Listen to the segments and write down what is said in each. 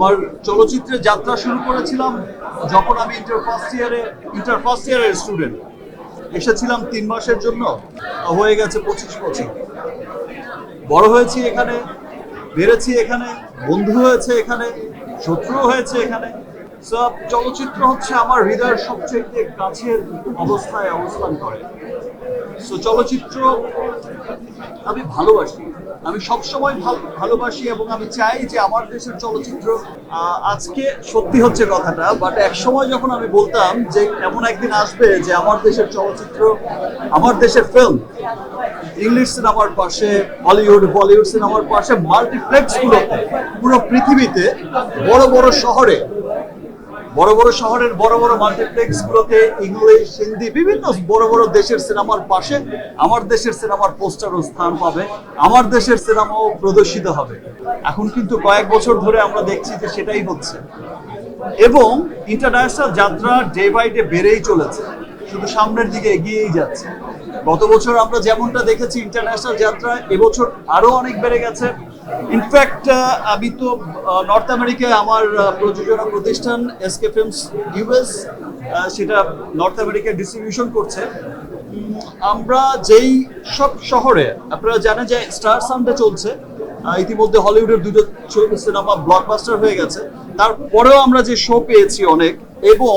আমার চলচ্চিত্রে যাত্রা শুরু করেছিলাম যখন আমি ইন্টার ফার্স্ট ইয়ারে ইন্টার ফার্স্ট ইয়ারের স্টুডেন্ট এসেছিলাম তিন মাসের জন্য, হয়ে গেছে পঁচিশ বছর। বড় হয়েছি এখানে, বেড়েছি এখানে, বন্ধু হয়েছে এখানে শত্রু হয়েছে এখানে। সব চলচ্চিত্র হচ্ছে আমার হৃদয়ের সবচেয়ে কাছের অবস্থায় অবস্থান করে। সো চলচ্চিত্র আমি ভালোবাসি। আমি সবসময় ভাল- ভালোবাসি এবং আমি চাই যে আমার দেশের চলচ্চিত্র আজকে সত্যি হচ্ছে কথাটা বাট এক সময় যখন আমি বলতাম যে এমন একদিন আসবে যে আমার দেশের চলচ্চিত্র, আমার দেশের ফিল্ম ইংলিশ সিনেমার পাশে হলিউড বলিউড সিনেমার পাশে মাল্টিপ্লেক্সগুলোতে পুরো পৃথিবীতে, বড় বড় শহরে বড় বড় শহরের বড় বড় মাল্টিপ্লেক্স গুলোতে ইংলিশ, হিন্দি, বিভিন্ন বড় বড় দেশের সিনেমার পাশে আমার দেশের সিনেমার পোস্টারও স্থান পাবে, আমার দেশের সিনেমাও প্রদর্শিত হবে। এখন কিন্তু কয়েক বছর ধরে আমরা দেখছি যে সেটাই হচ্ছে। এবং ইন্টারন্যাশনাল যাত্রা ডে বাই ডে বেড়েই চলেছে। শুধু সামনের দিকে এগিয়েই যাচ্ছে। গত বছর আমরা যেমনটা দেখেছি ইন্টারন্যাশনাল যাত্রা এবছর আরও অনেক বেড়ে গেছে। ইনফ্যাক্ট আমি তো নর্থ আমেরিকায় আমার প্রযোজনা প্রতিষ্ঠান এসকে ফিল্মস ইউএস সেটা নর্থ আমেরিকায় ডিস্ট্রিবিউশন করছে। আমরা যেই সব শহরে, আপনারা জানেন যে স্টার সানডে চলছে। ইতিমধ্যে হলিউডের দুটো সিনেমা ব্লকবাস্টার হয়ে গেছে। তারপরেও আমরা যে শো পেয়েছি অনেক, এবং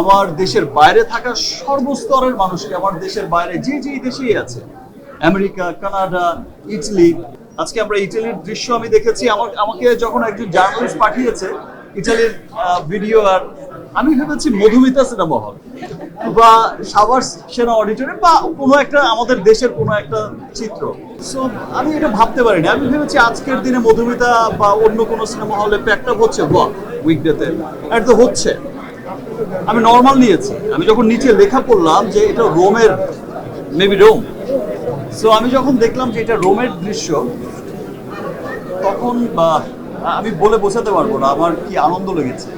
আমার দেশের বাইরে থাকা সর্বস্তরের মানুষকে, আমার দেশের বাইরে যে যে দেশেই আছে, আমেরিকা, কানাডা, ইটালি, আজকে আমরা ইটালির দৃশ্য আমি দেখেছি। আমার, আমাকে যখন একজন জার্নালিস্ট পাঠিয়েছে ইটালির ভিডিও, আর আমি ভেবেছি মধুমিতা সিনেমা হল বা সাভার সেনা অডিটোরিয়াম বা কোনো একটা আমাদের দেশের কোনো একটা চিত্র। সো আমি এটা ভাবতে পারিনি। আমি ভেবেছি আজকের দিনে মধুমিতা বা অন্য কোনো সিনেমা হলে প্যাকটা হচ্ছে, বা উইকডেতে এটা তো হচ্ছে। আমি নর্মাল নিয়েছি। আমি যখন নিচে লেখা পড়লাম যে এটা রোমের মেবি রোম। সো আমি যখন দেখলাম যে এটা রোমের দৃশ্য, তখন আমি বলে বোঝাতে পারব না, আমার কি আনন্দ লেগেছে।